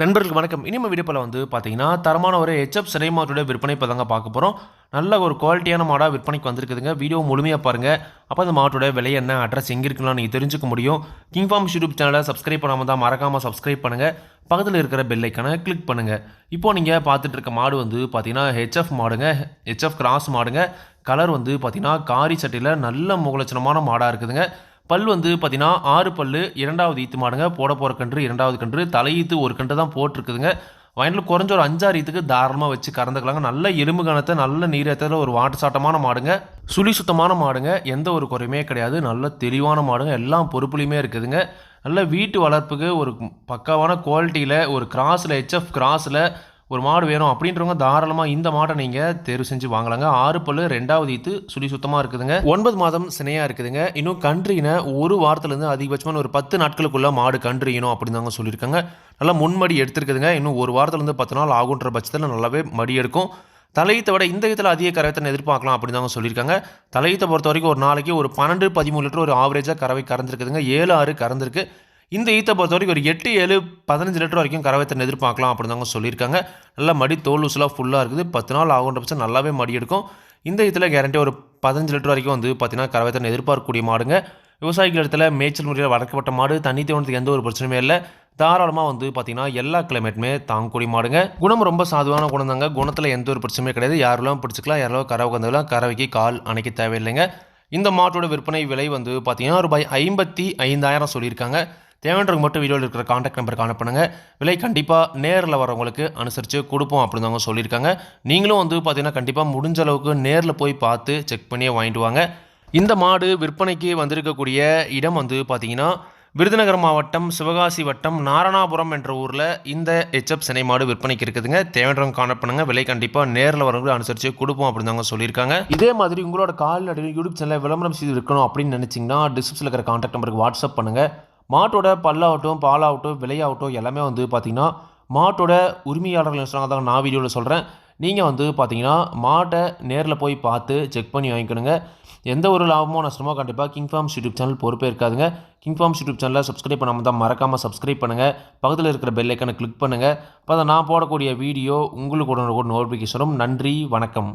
நண்பர்களுக்கு வணக்கம். இனிமே வீடியோவில் வந்து பார்த்தீங்கன்னா தரமான ஒரு ஹெச்எப் சினைமாட்டோட விற்பனை இப்போ தாங்க பார்க்க போகிறோம் நல்ல ஒரு குவாலிட்டியான மாடாக விற்பனைக்கு வந்திருக்குதுங்க. வீடியோ முழுமையாக பாருங்கள் அப்போ அந்த மாட்டோட விலை என்ன அட்ரஸ் எங்கே இருக்குலாம் நீங்கள் தெரிஞ்சுக்க முடியும். கிங் ஃபார்ம் யூடியூப் சேனலை சப்ஸ்கிரைப் பண்ணாமல் தான் மறக்காமல் சப்ஸ்கிரைப் பண்ணுங்கள் பக்கத்தில் இருக்கிற பெல் ஐக்கனை கிளிக் பண்ணுங்கள் இப்போ நீங்கள் பார்த்துட்டு இருக்க மாடு வந்து பார்த்தீங்கன்னா ஹெச்எஃப் மாடுங்க. ஹெச்எஃப் கிராஸ் மாடுங்க. கலர் வந்து பார்த்தீங்கன்னா காரி சட்டையில் நல்ல முகலட்சணமான மாடாக இருக்குதுங்க. பல் வந்து பார்த்தீங்கன்னா ஆறு பல்லு இரண்டாவது ஈத்து மாடுங்க போட போகிற கன்று இரண்டாவது கன்று தலையீத்து ஒரு கன்று தான் போட்டிருக்குதுங்க. வயலில் குறைஞ்ச ஒரு அஞ்சாறு ஈத்துக்கு தாராளமாக வச்சு கறந்துக்கலாங்க. நல்ல எலும்பு கணத்தை நல்ல நீரத்தில் ஒரு வாட்டு சாட்டமான மாடுங்க. சுழி சுத்தமான மாடுங்க. எந்த ஒரு குறையுமே கிடையாது. நல்ல தெளிவான மாடுங்க. எல்லாம் பொறுப்புலையுமே இருக்குதுங்க. நல்ல வீட்டு வளர்ப்புக்கு ஒரு பக்காவான குவாலிட்டியில் ஒரு கிராஸில் ஹெச்எஃப் கிராஸில் ஒரு மாடு வேணும் அப்படின்றவங்க தாராளமாக இந்த மாடை நீங்கள் தேர்வு செஞ்சு வாங்கலாங்க. ஆறு பல்லு ரெண்டாவது ஈத்து சுழி சுத்தமாக இருக்குதுங்க. ஒன்பது மாதம் சினையாக இருக்குதுங்க. இன்னும் கன்றினை ஒரு வாரத்துலேருந்து அதிகபட்சமான ஒரு பத்து நாட்களுக்குள்ளே மாடு கன்றியணும் அப்படின்னு தாங்க சொல்லியிருக்காங்க. நல்லா முன்மடி எடுத்துருக்குதுங்க. இன்னும் ஒரு வாரத்துலேருந்து பத்து நாள் ஆகுன்ற பட்சத்தில் நல்லாவே மடி எடுக்கும். தலையீத்தை விட இந்த இதில் அதிக கறவைத்தனை எதிர்பார்க்கலாம் அப்படின்னு தாங்க சொல்லியிருக்காங்க. தலையீத்தை பொறுத்த வரைக்கும் ஒரு நாளைக்கு ஒரு பன்னெண்டு பதிமூணு லிட்டர் ஒரு ஆவரேஜாக கறவை கறந்துருக்குதுங்க. ஏழு ஆறு கறந்துருக்கு. இந்த ஈத்தை பொறுத்த வரைக்கும் ஒரு எட்டு ஏழு பதினஞ்சு லிட்டர் வரைக்கும் கரவைத்தன் எதிர்பார்க்கலாம் அப்படின்னு தாங்க சொல்லியிருக்காங்க. நல்லா மடி தோல் ஊசலாக ஃபுல்லாக இருக்குது. பத்து நாள் ஆகுன்ற பட்சம் நல்லாவே மடி எடுக்கும். இந்த ஈத்தில் கேரண்டி ஒரு பதினஞ்சு லிட்டர் வரைக்கும் வந்து பார்த்திங்கன்னா கரவைத்தன் எதிர்பார்க்கக்கூடிய மாடுங்க. விவசாயிகள் இடத்துல மேய்ச்சல் முறையில் வளர்க்கப்பட்ட மாடு தண்ணி தேவனத்துக்கு எந்த ஒரு பிரச்சனையுமே இல்லை. தாராளமாக வந்து பார்த்தீங்கன்னா எல்லா கிளைமேட்டுமே தாங்கக்கூடிய மாடுங்க. குணம் ரொம்ப சாதுவான குணம் தாங்க குணத்தில் எந்த ஒரு பிரச்சனையுமே கிடையாது. யாரெல்லாம் பிடிச்சிக்கலாம். யாரெல்லாம் கறவை கந்தவெல்லாம் கறவைக்கு கால் அணைக்க தேவையில்லைங்க. இந்த மாட்டோட விற்பனை விலை வந்து பார்த்தீங்கன்னா ரூபாய் ஐம்பத்தி ஐந்தாயிரம் சொல்லியிருக்காங்க. தேவைன்றவங்க மட்டும் வீடியோவில் இருக்கிற காண்டாக்ட் நம்பர் காணப்பண்ணுங்க விலை கண்டிப்பாக நேரில் வரவங்களுக்கு அனுசரித்து கொடுப்போம் அப்படின்னு அவங்க சொல்லியிருக்காங்க. நீங்களும் வந்து பார்த்தீங்கன்னா கண்டிப்பாக முடிஞ்ச அளவுக்கு நேரில் போய் பார்த்து செக் பண்ணியே வாங்கிட்டு வாங்க. இந்த மாடு விற்பனைக்கு வந்திருக்கக்கூடிய இடம் வந்து பார்த்தீங்கன்னா விருதுநகர் மாவட்டம் சிவகாசி வட்டம் நாரணாபுரம் என்ற ஊரில் இந்த ஹெச்எப் சினை மாடு விற்பனைக்கு இருக்குதுங்க. தேவையான கான்டாக்ட் பண்ணுங்க. விலை கண்டிப்பாக நேரில் வரவங்களுக்கு அனுசரித்து கொடுப்போம் அப்படின்னு தாங்க சொல்லியிருக்காங்க. இதே மாதிரி உங்களோட கால் யூடியூப் சேனலில் விளம்பரம் செய்து இருக்கணும் அப்படின்னு நினச்சிங்கன்னா டிஸ்கிரிப்ஷனில் இருக்கிற கான்டாக்ட் நம்பருக்கு வாட்ஸ்அப் பண்ணுங்கள் மாட்டோட பல்லாகட்டும் பாலாகட்டும் விலையாகட்டும் எல்லாமே வந்து பார்த்திங்கன்னா மாட்டோட உரிமையாளர்கள் சொன்னாங்க தான் நான் வீடியோவில் சொல்கிறேன் நீங்கள் வந்து பார்த்தீங்கன்னா மாட்டை நேரில் போய் பார்த்து செக் பண்ணி வாங்கிக்கணுங்க. எந்த ஒரு லாபமோ நஷ்டமோ கண்டிப்பாக கிங் ஃபார்ம்ஸ் யூடியூப் சேனல் பொறுப்பே இருக்காதுங்க கிங் ஃபார்ம்ஸ் யூடியூப் சேனலில் சப்ஸ்கிரைப் பண்ணாமல் தான் மறக்காமல் சப்ஸ்கிரைப் பண்ணுங்கள் பக்கத்தில் இருக்கிற பெல் ஐக்கனை கிளிக் பண்ணுங்கள் அப்போ நான் போடக்கூடிய வீடியோ உங்களுக்கு உடனே கூட நோட்டிஃபிகேஷனும் நன்றி வணக்கம்.